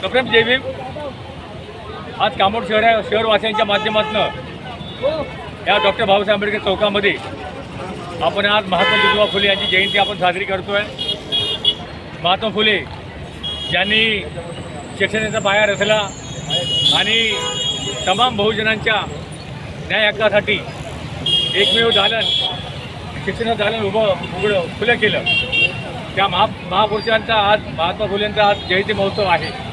सप्रेम जय भीम. आज कामोड शहर शहरवासियांच्या माध्यमातून या डॉक्टर बाबासाहेब आंबेडकर चौकामध्ये आपण आज महात्मा ज्योतिबा फुले यांची जयंती आपण साजरी करतोय. महात्मा फुले ज्यांनी शिक्षणाचा पाया रचला आणि तमाम बहुजनांच्या न्याय हक्कासाठी एकमेव दालन शिक्षणाचं दालन उभं उघडं खुलं केलं. त्या महा महापुरुषांचा आज महात्मा फुलेंचा आज जयंती महोत्सव आहे.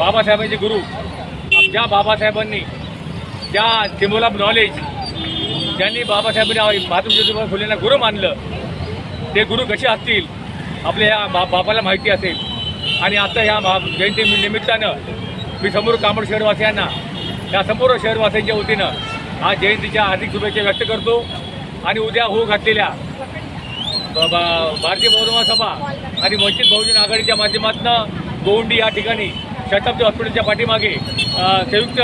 बाबासाहेबांचे गुरु ज्या बाबासाहेबांनी ज्या सिम्बॉल ऑफ नॉलेज ज्यांनी बाबासाहेबांनी महात्मा ज्योतिबा फुलेंना गुरु मानलं ते गुरु कसे असतील आपल्या ह्या बा बाबाला माहिती असेल. आणि आता ह्या बा जयंती निमित्तानं मी समोर कामड शहरवासियांना या संपूर्ण शहरवासियांच्या वतीनं आज जयंतीच्या हार्दिक शुभेच्छा व्यक्त करतो. आणि उद्या होऊ घातलेल्या भारतीय बहुजन सभा आणि वंचित बहुजन आघाडीच्या माध्यमातून गोवंडी या ठिकाणी शताब्दी हॉस्पिटलच्या पाठीमागे संयुक्त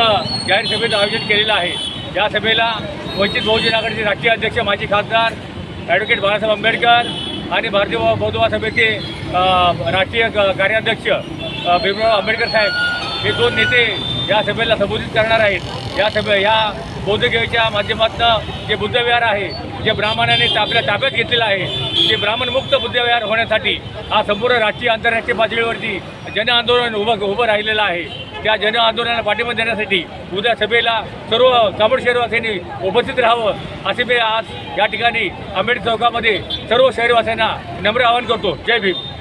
जाहीर सभेचं आयोजन केलेलं आहे. या सभेला वंचित बहुजन आघाडीचे राष्ट्रीय अध्यक्ष माजी खासदार ॲडव्होकेट बाळासाहेब आंबेडकर आणि भारतीय बौद्धवा सभेचे राष्ट्रीय क- कार्याध्यक्ष भीमराव आंबेडकर साहेब हे दोन नेते या सभेला संबोधित करणार आहेत. या सभे या बौद्धगेच्या माध्यमातून जे बुद्धविहार आहे जे ब्राह्मणाने आपल्या ताब्यात घेतलेलं आहे ते ब्राह्मणमुक्त बुद्धविहार होण्यासाठी हा संपूर्ण राष्ट्रीय आंतरराष्ट्रीय पातळीवरती जन आंदोलन उभं उभं राहिलेलं आहे. त्या जन आंदोलनाला पाठिंबा देण्यासाठी उद्या सभेला सर्व कामड शहरवासियांनी उपस्थित राहावं असे मी आज या ठिकाणी आंबेडकर चौकामध्ये सर्व शहरवासियांना नम्र आवाहन करतो. जय भीम.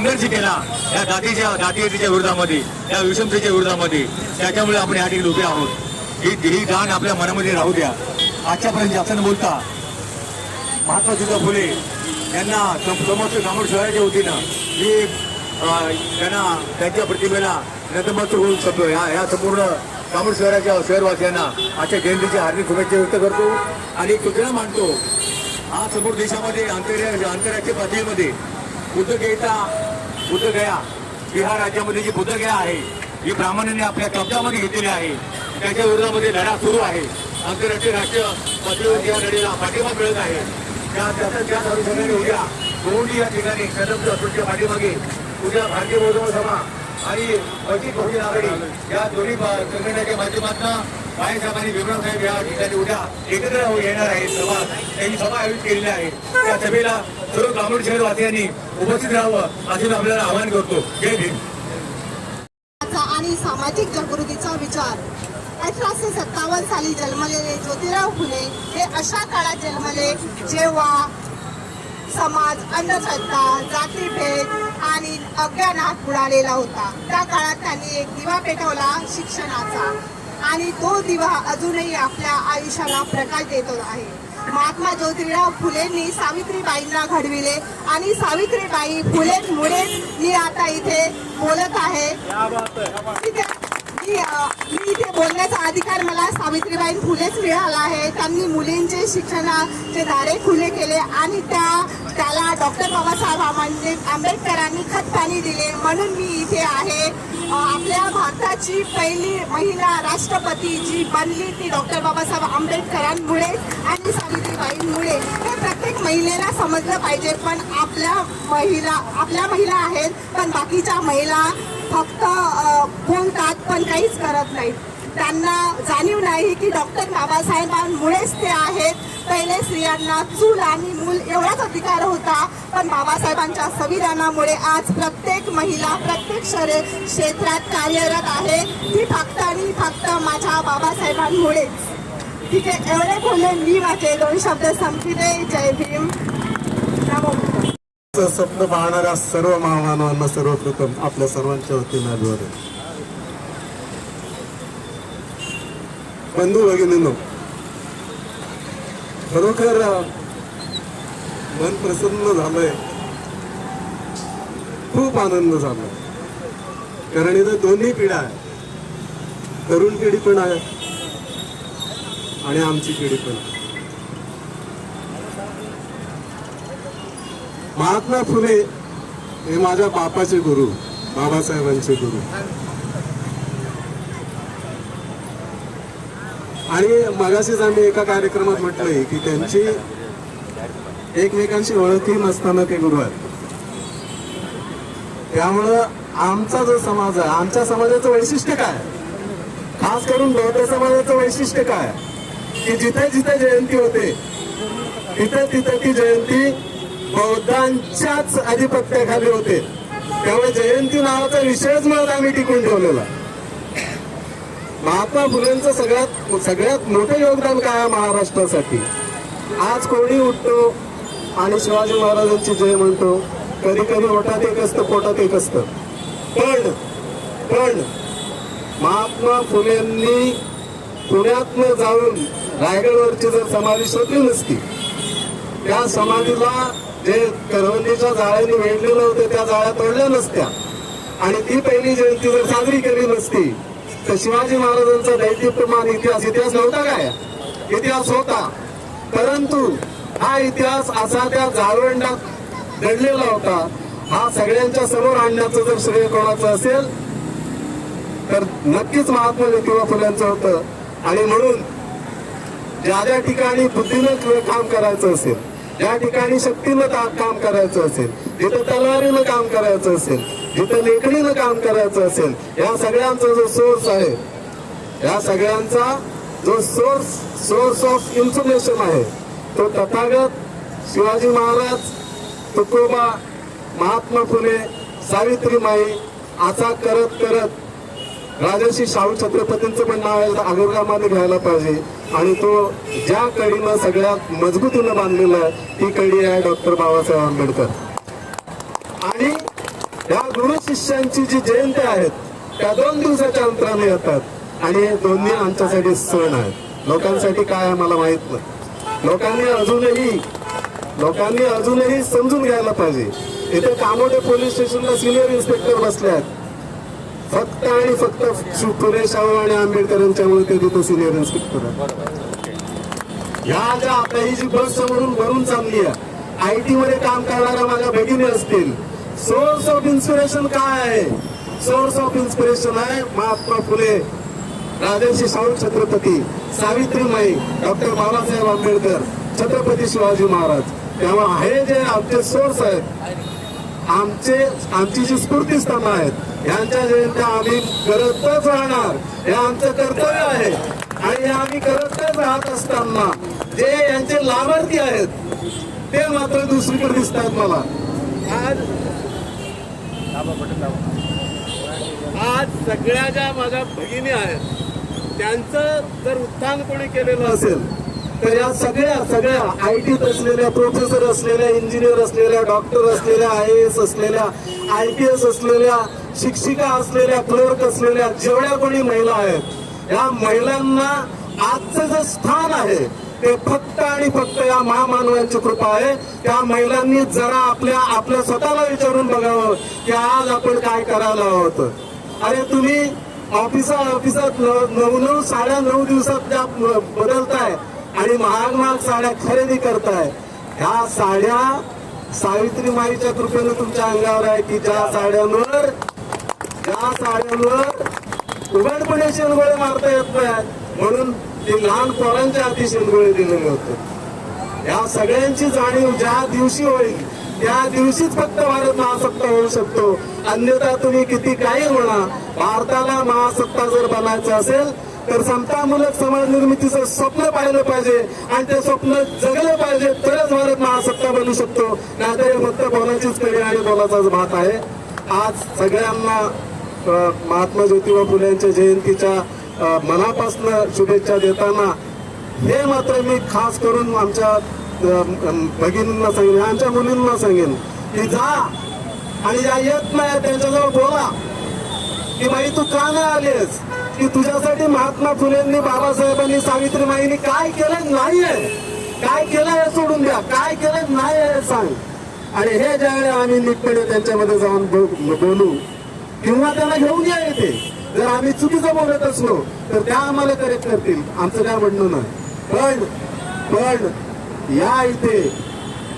संघर्ष केला या जातीच्या जातीयतेच्या विरोधामध्ये या विषमतेच्या विरोधामध्ये त्याच्यामुळे आपण या ठिकाणी उभे आहोत. ही ही गाण आपल्या मनामध्ये राहू द्या. आजच्यापर्यंत जास्त न बोलता महात्मा ज्योतिबा फुले यांना सम- समस्त कामोड शहराच्या वतीनं मी त्यांना त्यांच्या प्रतिमेला नतमस्त होऊ शकतो ह्या या संपूर्ण कामोड शहराच्या शहरवासियांना आजच्या जयंतीच्या हार्दिक शुभेच्छा व्यक्त करतो आणि एक सूचना मांडतो. हा समोर देशामध्ये आंतर आंतरराष्ट्रीय पातळीमध्ये बुद्धगयेचा बुद्धगया. बिहार राज्यामध्ये जी बुद्धगया आहे ही ब्राह्मणांनी आपल्या कब्जामध्ये घेतलेली आहे त्याच्या विरोधामध्ये लढा सुरू आहे. आंतरराष्ट्रीय राष्ट्रीय पातळीवर या लढीला पाठिंबा मिळत आहे. त्या त्याचा त्याच अनुषंगाने उद्या गोवंडी या ठिकाणी कदम हॉस्पिटलच्या पाठीमागे उद्या भारतीय बौद्ध सभा आणि वंचित बहुजन आघाडी या दोन्ही संघटनेच्या माध्यमातून बाळासाहेब आणि विक्रम साहेब या ठिकाणी उद्या एकत्र येणार आहे. सभा त्यांनी सभा आयोजित केलेली आहे. त्या सभेला सर्व ग्रामीण शहरवासियांनी उपस्थित राहावं असे आपल्याला आवाहन करतो. जय भीम. आणि सामाजिक जागृतीचा विचार. अठराशे सत्तावन्न साली जन्मलेले ज्योतिराव फुले हे अशा काळात जन्मले जेव्हा समाज अंधश्रद्धा जातीभेद आणि अज्ञानात बुडालेला होता. त्या काळात त्यांनी एक दिवा पेटवला शिक्षणाचा. आणि तो दिवा अजूनही आपल्या आयुष्याला प्रकाश देतो आहे. महात्मा ज्योतिराव फुलेंनी सावित्रीबाईंना घडविले आणि सावित्रीबाई फुलेंमुळेच मी आता इथे बोलत आहे. मी इथे बोलण्याचा अधिकार मला सावित्रीबाई फुलेच मिळाला आहे. त्यांनी मुलींचे शिक्षणाचे दारे खुले केले आणि त्या त्याला डॉक्टर बाबासाहेब आंबे आंबेडकरांनी खतपाणी दिले. म्हणून मी इथे आहे. आपल्या भारताची पहिली महिला राष्ट्रपती जी बनली ती डॉक्टर बाबासाहेब आंबेडकरांमुळे आणि सावित्रीबाईंमुळे हे प्रत्येक महिलेला समजलं पाहिजे पण आपल्या महिला आपल्या महिला आहेत पण बाकीच्या महिला फक्त बोलतात पण काहीच करत नाहीत. त्यांना जाणीव नाही की डॉक्टर बाबासाहेबांमुळेच ते आहेत पहिले स्त्रियांना चूल आणि मूल एवढाच अधिकार होता पण बाबासाहेबांच्या संविधानामुळे आज प्रत्येक महिला प्रत्येक शरे क्षेत्रात कार्यरत आहे. ती फक्त आणि फक्त माझ्या बाबासाहेबांमुळेच. ठीक आहे एवढे बोलून मी माझे दोन शब्द संपले जय भीम. स्वप्न पाहणाऱ्या सर्व महामानवांना सर्वप्रथम आपल्या सर्वांच्या वतीने अभिवादन. बंधू भगिनींनो खरोखर मन प्रसन्न झालंय. खूप आनंद झालाय कारण इथं दोन्ही पिढ्या आहे तरुण पिढी पण आहे आणि आमची पिढी पण महात्मा फुले हे माझ्या बापाचे गुरु बाबासाहेबांचे गुरु. आणि मगाशीच आम्ही एका कार्यक्रमात म्हटलंय की त्यांची एकमेकांशी ओळखही नसताना ते गुरु आहेत त्यामुळं आमचा जो समाज आहे आमच्या समाजाचं वैशिष्ट्य काय? खास करून बौद्ध समाजाचं वैशिष्ट्य काय? की जिथे जिथे जयंती होते तिथे तिथे ती जयंती बौद्धांच्याच आधिपत्याखाली होते. त्यामुळे जयंती नावाचा विषयच मुळात आम्ही टिकून ठेवलेला महात्मा फुलेंचं सगळ्यात सगळ्यात मोठं योगदान काय महाराष्ट्रासाठी? आज कोणी उठतो आणि शिवाजी महाराजांची जय म्हणतो कधी कधी ओठात एक असतं पोटात एक असतं. पण पण महात्मा फुलेंनी पुण्यातनं जाऊन रायगडवरची जर समाधी शोधली नसती त्या समाधीला जे करवंदीच्या जाळ्याने वेढलेलं होतं त्या जाळ्या तोडल्या नसत्या. आणि ती पहिली जयंती जर साजरी केली नसती तर शिवाजी महाराजांचा दैदिप्यमान इतिहास इतिहास नव्हता काय? इतिहास होता. परंतु हा इतिहास असा त्या झारवंडात घडलेला होता. हा सगळ्यांच्या समोर आणण्याचं जर श्रेय कोणाचं असेल तर नक्कीच महात्मा ज्योतिबा फुल्यांचं होतं. आणि म्हणून ज्या ज्या ठिकाणी बुद्धीनं काम करायचं असेल ज्या ठिकाणी शक्तीनं काम करायचं असेल जिथं तलवारीनं काम करायचं असेल जिथं लेखणीनं काम करायचं असेल या सगळ्यांचा जो सोर्स आहे या सगळ्यांचा जो सोर्स सोर्स ऑफ इन्फॉर्मेशन आहे तो तथागत शिवाजी महाराज तुकोबा महात्मा फुले सावित्रीमाई असा करत करत राजर्षी शाहू छत्रपतींचं पण नाव आहे घ्यायला पाहिजे. आणि तो ज्या कडीनं सगळ्यात मजबूतीनं बांधलेला आहे ती कडी आहे डॉक्टर बाबासाहेब आंबेडकर. आणि या गुरु शिष्यांची जी जयंती आहेत त्या दोन दिवसाच्या अंतराने येतात. आणि हे दोन्ही आमच्यासाठी सण आहेत. लोकांसाठी काय आहे मला माहीत नाही. लोकांनी अजूनही लोकांनी अजूनही समजून घ्यायला पाहिजे. इथे कामोडे पोलीस स्टेशनला सिनियर इन्स्पेक्टर बसले आहेत. फक्त आणि फक्त शु- शाहू आणि आंबेडकर यांच्यामुळे ते तिथे सिनियर इन्स्पेक्टर आहेत. ह्या ज्या आपल्या ही जी बस समोरून भरून चालली आहे आय टी मध्ये काम करणाऱ्या माझ्या भगिनी असतील सोर्स ऑफ इन्स्पिरेशन काय? आहे सोर्स ऑफ इन्स्पिरेशन आहे महात्मा फुले राजर्षी शाहू छत्रपती सावित्रीमाई डॉक्टर बाबासाहेब आंबेडकर छत्रपती शिवाजी महाराज. तेव्हा हे जे आमचे सोर्स आहेत आमचे आमची जी स्फूर्तीस्थानं आहेत यांच्या जयंत्या आम्ही करतच राहणार. हे आमचं कर्तव्य आहे. आणि हे आम्ही करतच राहत असताना जे यांचे लाभार्थी आहेत ते मात्र दुसरीकडे दिसतात मला. आज आज सगळ्या ज्या माझ्या भगिनी आहेत त्यांचं जर उत्थान कोणी केलेलं असेल तर या सगळ्या सगळ्या आय टीत असलेल्या प्रोफेसर असलेल्या इंजिनियर असलेल्या डॉक्टर असलेल्या आय एस असलेल्या आय पी एस असलेल्या शिक्षिका असलेल्या क्लर्क असलेल्या जेवढ्या कोणी महिला आहेत या महिलांना आजचं जे स्थान आहे ते फक्त आणि फक्त या महामानवांची कृपा आहे. त्या महिलांनी जरा आपल्या आपल्या स्वतःला विचारून बघावं की आज आपण काय करायला आहोत. अरे तुम्ही ऑफिसा ऑफिसात नऊ नऊ साड्या नऊ दिवसात त्या बदलताय आणि महाग महाग साड्या खरेदी करताय. ह्या साड्या सावित्रीमाईच्या कृपेनं तुमच्या अंगावर आहे की ज्या साड्यांवर ज्या साड्यांवर उघडपणे शेणगोळे मारता येत नाही. म्हणून ते लहान पोरांच्या हाती दिलेले होते या सगळ्यांची जाणीव ज्या दिवशी होईल त्या दिवशीच फक्त भारत महासत्ता होऊ शकतो. अन्यथा तुम्ही किती काही म्हणा भारताला महासत्ता जर बनायचं असेल तर समतामूलक समाज निर्मितीचं स्वप्न पाहिलं पाहिजे आणि ते स्वप्न जगलं पाहिजे तरच भारत महासत्ता बनू शकतो. नाहीतर हे फक्त बोलाचीच कडी आणि बोलाचाच भात आहे. आज सगळ्यांना महात्मा ज्योतिबा फुले यांच्या जयंतीच्या मनापासनं शुभेच्छा देताना हे मात्र मी खास करून आमच्या भगिनींना सांगेन आमच्या मुलींना सांगेन की जा आणि ज्या येत नाही त्यांच्याजवळ बोला. की बाई तू का नाही आलीस की तुझ्यासाठी महात्मा फुलेंनी बाबासाहेबांनी सावित्रीबाईंनी काय केलं नाहीये? काय केलं हे सोडून द्या. काय केलं नाही हे सांग. आणि हे ज्यावेळी आम्ही नीटपणे त्यांच्यामध्ये जाऊन बो- बोलू किंवा त्यांना घेऊन या येते जर आम्ही चुकीचं बोलत असलो तर त्या आम्हाला करेक्ट करतील. आमचं काय म्हणणं नाही. पण पण या इथे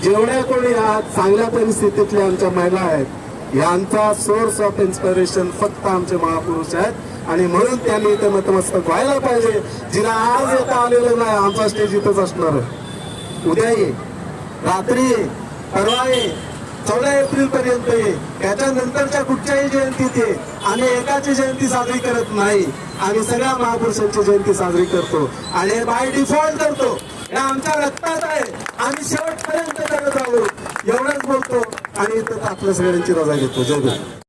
जेवढ्या कोणी आज चांगल्या परिस्थितीतल्या आमच्या महिला आहेत यांचा सोर्स ऑफ इन्स्पिरेशन फक्त आमचे महापुरुष आहेत. आणि म्हणून त्यांनी इथं नतमस्तक व्हायला पाहिजे. जिला आज येता आलेलं नाही आमचा स्टेज इथंच असणार आहे. उद्या ये रात्री ये परवा ये. चौदा एप्रिल पर्यंत ये. त्याच्यानंतरच्या कुठच्याही जयंतीत ये. आम्ही एकाची जयंती साजरी करत नाही. आम्ही सगळ्या महापुरुषांची जयंती साजरी करतो. आणि हे बाय डिफॉल्ट करतो. हे आमच्या रक्तात आहे. आम्ही शेवटपर्यंत करत आहोत एवढंच बोलतो. आणि इथं आपल्या सगळ्यांची रजा घेतो. जय गुरु.